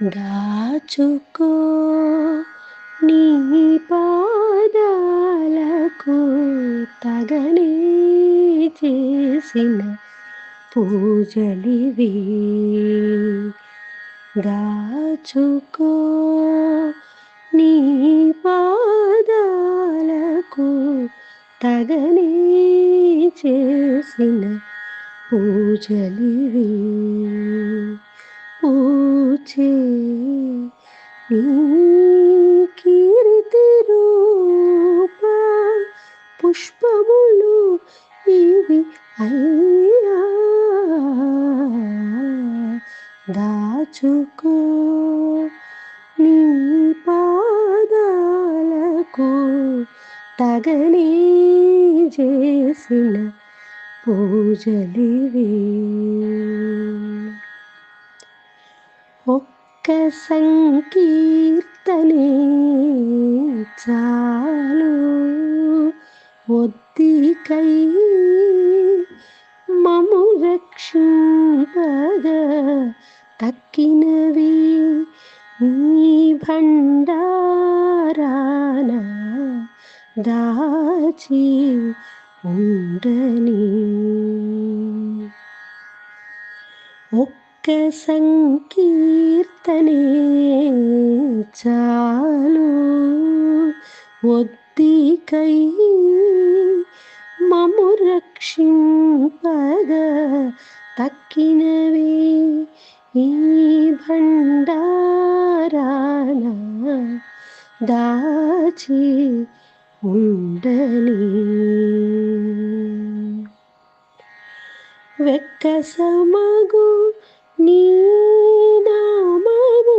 దాచుకో నీ పాదాలకు తగనే చేసిన పూజలివి దాచుకో నీ పాదాలకు తగనే చేసిన పూజలివి పూచే నీ కీర్తి రూప పుష్పములు ఇవి అయ్యా. దాచుకో నీ పాదాలకు తగనే చేసిన పూజలివే. ఒక్క సంకీర్తనే చాలు. ఒద్దికై మము రక్షింపగ తక్కినవి నీ భండారాన దాచి ఉండని. సంకీర్తనే చాలు. ఒద్దికై మము రక్షింపగ తక్కినవే ఈ భండారాన దాచి ఉండని. వెక్క సమగు నామము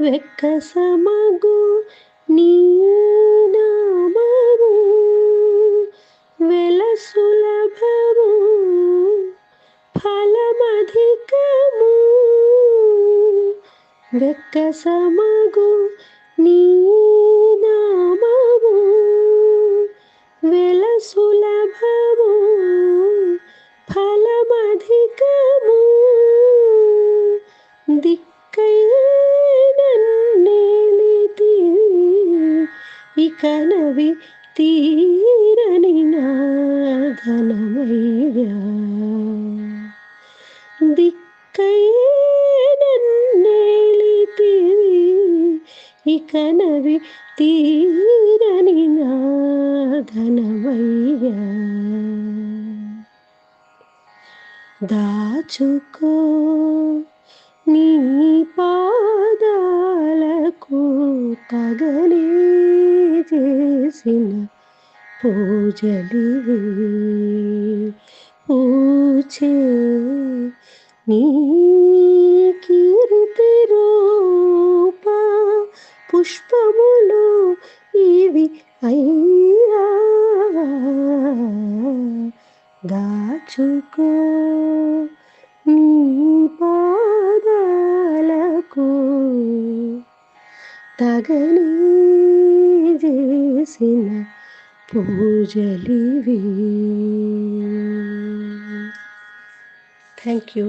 వెక్కసమగు నీ నామము వెల సులభము ఫలమధికము వెక్కసమగు నీ అధికము. దిక్కైనన్నేలితి ఇక నవి తీరని నాధనమయ్యా దిక్కైనన్నేలితి ఇక నవి తీరని నాధనమయ్యా దాచుకో నీ పాదాలకు తగలే చేసిన పూజలివి పూచే నీ కీర్తి రూప పుష్పములు ఇవి అయ్యా. దాచుకో నీ పాదాలకు తగలి చేసిన పూజలివి. Thank you